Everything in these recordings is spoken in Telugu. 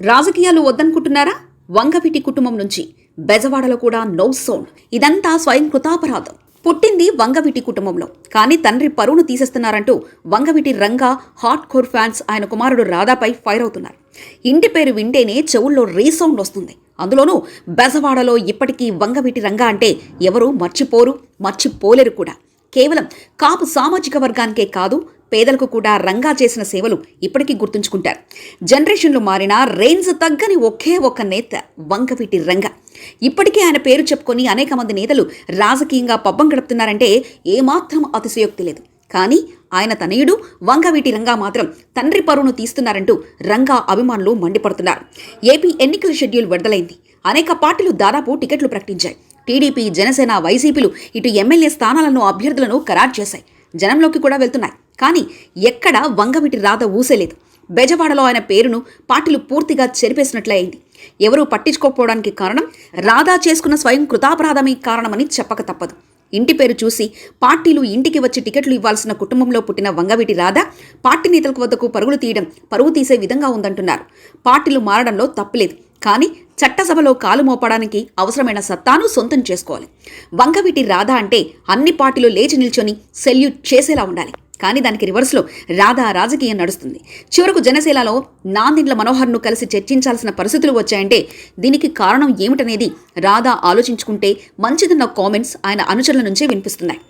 రాజకీయాలు వద్దనుకుంటున్నారా? వంగవీటి కుటుంబం నుంచి బెజవాడలో కూడా నో సౌండ్ ఇదంతా స్వయం కృతాపరాధం. పుట్టింది వంగవీటి కుటుంబంలో. కానీ తండ్రి పరువును తీసేస్తున్నారంటూ Vangaveeti Ranga hot core fans ఆయన కుమారుడు రాధాపై ఫైర్ అవుతున్నారు. ఇంటి పేరు వింటేనే చెవుల్లో రీసౌండ్ వస్తుంది. అందులోనూ బెజవాడలో ఇప్పటికీ వంగవీటి రంగా అంటే ఎవరూ మర్చిపోరు మర్చిపోలేరు కూడా. కేవలం కాపు సామాజిక వర్గానికే కాదు పేదలకు కూడా రంగా చేసిన సేవలు ఇప్పటికీ గుర్తుంచుకుంటారు. జనరేషన్లు మారినా రేంజ్ తగ్గని ఒకే ఒక నేత వంకవీటి రంగ. ఇప్పటికే ఆయన పేరు చెప్పుకొని అనేక మంది నేతలు రాజకీయంగా పబ్బం గడుపుతున్నారంటే ఏమాత్రం అతిశయోక్తి లేదు. కానీ ఆయన తనయుడు వంగవీటి రంగా మాత్రం తండ్రి పరువును తీస్తున్నారంటూ రంగా అభిమానులు మండిపడుతున్నారు. ఏపీ ఎన్నికల షెడ్యూల్ విడుదలైంది. అనేక పార్టీలు దాదాపు టికెట్లు ప్రకటించాయి. టీడీపీ జనసేన వైసీపీలు ఇటు ఎమ్మెల్యే స్థానాలను అభ్యర్థులను ఖరారు చేశాయి. జనంలోకి కూడా వెళ్తున్నాయి. కానీ ఎక్కడ వంగవీటి రాధ ఊసేలేదు. బెజవాడలో ఆయన పేరును పార్టీలు పూర్తిగా చెరిపేసినట్లే అయింది ఎవరూ పట్టించుకోకపోవడానికి కారణం రాధా చేసుకున్న స్వయం కృతాపరాధమే కారణమని చెప్పక తప్పదు. ఇంటి పేరు చూసి పార్టీలు ఇంటికి వచ్చి టికెట్లు ఇవ్వాల్సిన కుటుంబంలో పుట్టిన వంగవీటి రాధ పార్టీ నేతల వద్దకు పరుగులు తీయడం పరువు తీసే విధంగా ఉందంటున్నారు. పార్టీలు మారడంలో తప్పులేదు. కానీ చట్టసభలో కాలు మోపడానికి అవసరమైన సత్తాను సొంతం చేసుకోవాలి. వంగవీటి రాధ అంటే అన్ని పార్టీలు లేచి నిల్చొని సెల్యూట్ చేసేలా ఉండాలి. కానీ దానికి రివర్స్లో రాధా రాజకీయం నడుస్తుంది. చివరకు జనసేనలో నాందిండ్ల మనోహర్ను కలిసి చర్చించాల్సిన పరిస్థితులు వచ్చాయంటే దీనికి కారణం ఏమిటనేది రాధా ఆలోచించుకుంటే మంచిదన్న కామెంట్స్ ఆయన అనుచరుల నుంచే వినిపిస్తున్నాయి.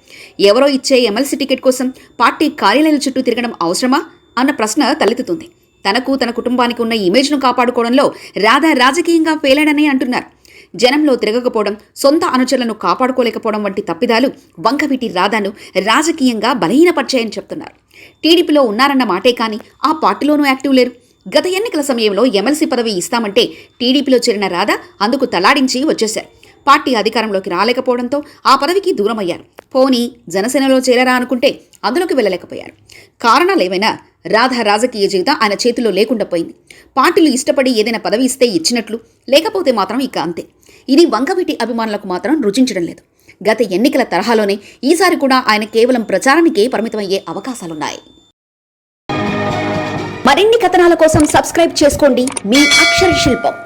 ఎవరో ఇచ్చే ఎమ్మెల్సీ టికెట్ కోసం పార్టీ కార్యాలయాల చుట్టూ తిరగడం అవసరమా? అన్న ప్రశ్న తలెత్తుతుంది. తనకు తన కుటుంబానికి ఉన్న ఇమేజ్ను కాపాడుకోవడంలో రాధా రాజకీయంగా ఫెయిలాడని అంటున్నారు. జనంలో తిరగకపోవడం సొంత అనుచరులను కాపాడుకోలేకపోవడం వంటి తప్పిదాలు వంకవీటి రాధాను రాజకీయంగా బలహీనపరిచాయని చెప్తున్నారు. టీడీపీలో ఉన్నారన్న మాటే కానీ ఆ పార్టీలోనూ యాక్టివ్ లేరు. గత ఎన్నికల సమయంలో ఎమ్మెల్సీ పదవి ఇస్తామంటే టీడీపీలో చేరిన రాధా అందుకు తలాడించి వచ్చేశారు. పార్టీ అధికారంలోకి రాలేకపోవడంతో ఆ పదవికి దూరమయ్యారు. పోనీ జనసేనలో చేరరా అనుకుంటే అందులోకి వెళ్ళలేకపోయారు. కారణాలు ఏమైనా రాధా రాజకీయ జీవితం ఆయన చేతిలో లేకుండా పోయింది. పార్టీలు ఇష్టపడి ఏదైనా పదవి ఇస్తే ఇచ్చినట్లు లేకపోతే మాత్రం ఇక అంతే. ఇది వంగవీటి అభిమానులకు మాత్రం రుచించడం లేదు. గత ఎన్నికల తరహాలోనే ఈసారి కూడా ఆయన కేవలం ప్రచారానికే పరిమితమయ్యే అవకాశాలున్నాయి. మరిన్ని కథనాల కోసం సబ్స్క్రైబ్ చేసుకోండి. మీ అక్షర శిల్పం.